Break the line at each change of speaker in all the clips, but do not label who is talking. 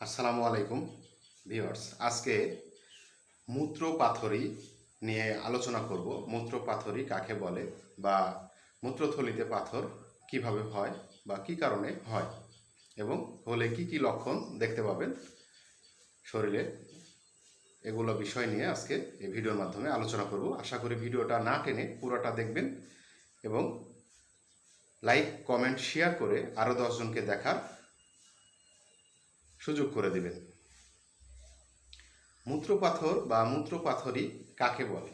আসসালামু আলাইকুম, ভিউয়ার্স। আজকে মূত্র পাথরি নিয়ে আলোচনা করব। মূত্র পাথরি কাকে বলে বা মূত্রথলিতে পাথর কীভাবে হয় বা কি কারণে হয় এবং হলে কি কি লক্ষণ দেখতে পাবেন শরীরে, এগুলো বিষয় নিয়ে আজকে এই ভিডিওর মাধ্যমে আলোচনা করব। আশা করি ভিডিওটা না টেনে পুরোটা দেখবেন এবং লাইক, কমেন্ট, শেয়ার করে আরও দশজনকে দেখার সুযোগ করে দিবেন। মূত্রপাথর বা মূত্রপাথরই কাকে বলে?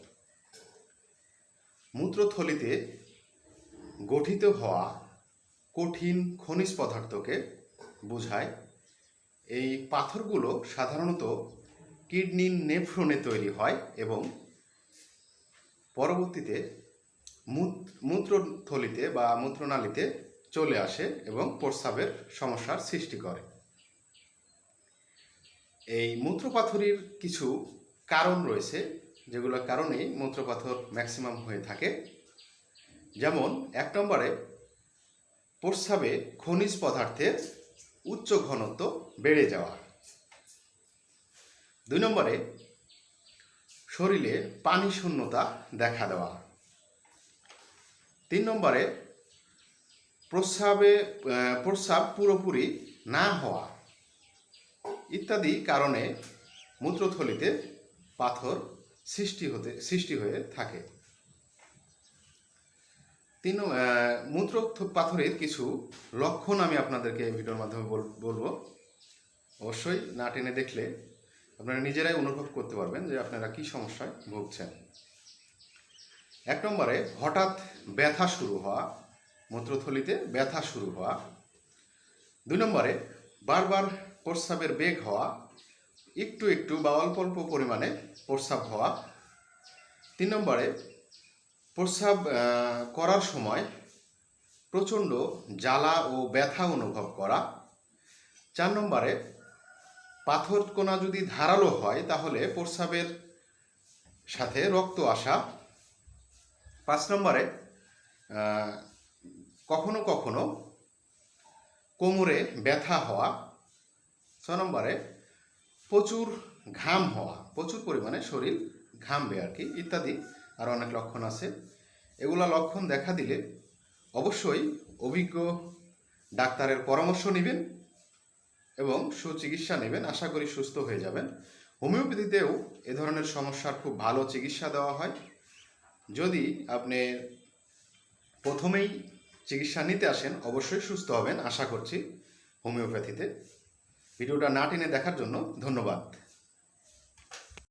মূত্রথলিতে গঠিত হওয়া কঠিন খনিজ পদার্থকে বোঝায়। এই পাথরগুলো সাধারণত কিডনির নেফ্রনে তৈরি হয় এবং পরবর্তীতে মূত্রথলিতে বা মূত্রনালীতে চলে আসে এবং প্রস্রাবের সমস্যার সৃষ্টি করে। এই মূত্রপাথরির কিছু কারণ রয়েছে যেগুলোর কারণেই মূত্রপাথর ম্যাক্সিমাম হয়ে থাকে। যেমন, এক নম্বরে প্রস্রাবে খনিজ পদার্থের উচ্চ ঘনত্ব বেড়ে যাওয়া। দুই নম্বরে শরীরে পানি শূন্যতা দেখা দেওয়া। তিন নম্বরে প্রস্রাবে প্রস্রাব পুরোপুরি না হওয়া। ইত্যাদি কারণে মূত্রথলিতে পাথর সৃষ্টি হতে, সৃষ্টি হয়ে থাকে। তিন মূত্র পাথরের কিছু লক্ষণ আমি আপনাদেরকে এই ভিডিওর মাধ্যমে বল- বলব। অবশ্যই না টেনে দেখলে আপনারা নিজেরাই অনুভব করতে পারবেন যে আপনারা কি সমস্যায় ভুগছেন। এক নম্বরে হঠাৎ ব্যথা শুরু হওয়া, মূত্রথলিতে ব্যথা শুরু হওয়া। দুই নম্বরে বারবার প্রস্রাবের বেগ হওয়া, একটু একটু বা অল্প অল্প পরিমাণে প্রস্রাব হওয়া। তিন নম্বরে, প্রস্রাব করার সময় প্রচণ্ড জ্বালা ও ব্যথা অনুভব করা। চার নম্বরে, পাথর কোনা যদি ধারালো হয় তাহলে প্রস্রাবের সাথে রক্ত আসা। পাঁচ নম্বরে কখনো কখনো কোমরে ব্যথা হওয়া। ছ নম্বরে প্রচুর ঘাম হওয়া, প্রচুর পরিমাণে শরীর ঘামবে আর কি, ইত্যাদি আর অনেক লক্ষণ আছে। এগুলা লক্ষণ দেখা দিলে অবশ্যই অভিজ্ঞ ডাক্তারের পরামর্শ নেবেন এবং সুচিকিৎসা নেবেন, আশা করি সুস্থ হয়ে যাবেন। হোমিওপ্যাথিতেও এ ধরনের সমস্যার খুব ভালো চিকিৎসা দেওয়া হয়। যদি আপনি প্রথমেই চিকিৎসা নিতে আসেন, অবশ্যই সুস্থ হবেন, আশা করছি হোমিওপ্যাথিতে। ভিডিওটা না টেনে দেখার জন্য ধন্যবাদ।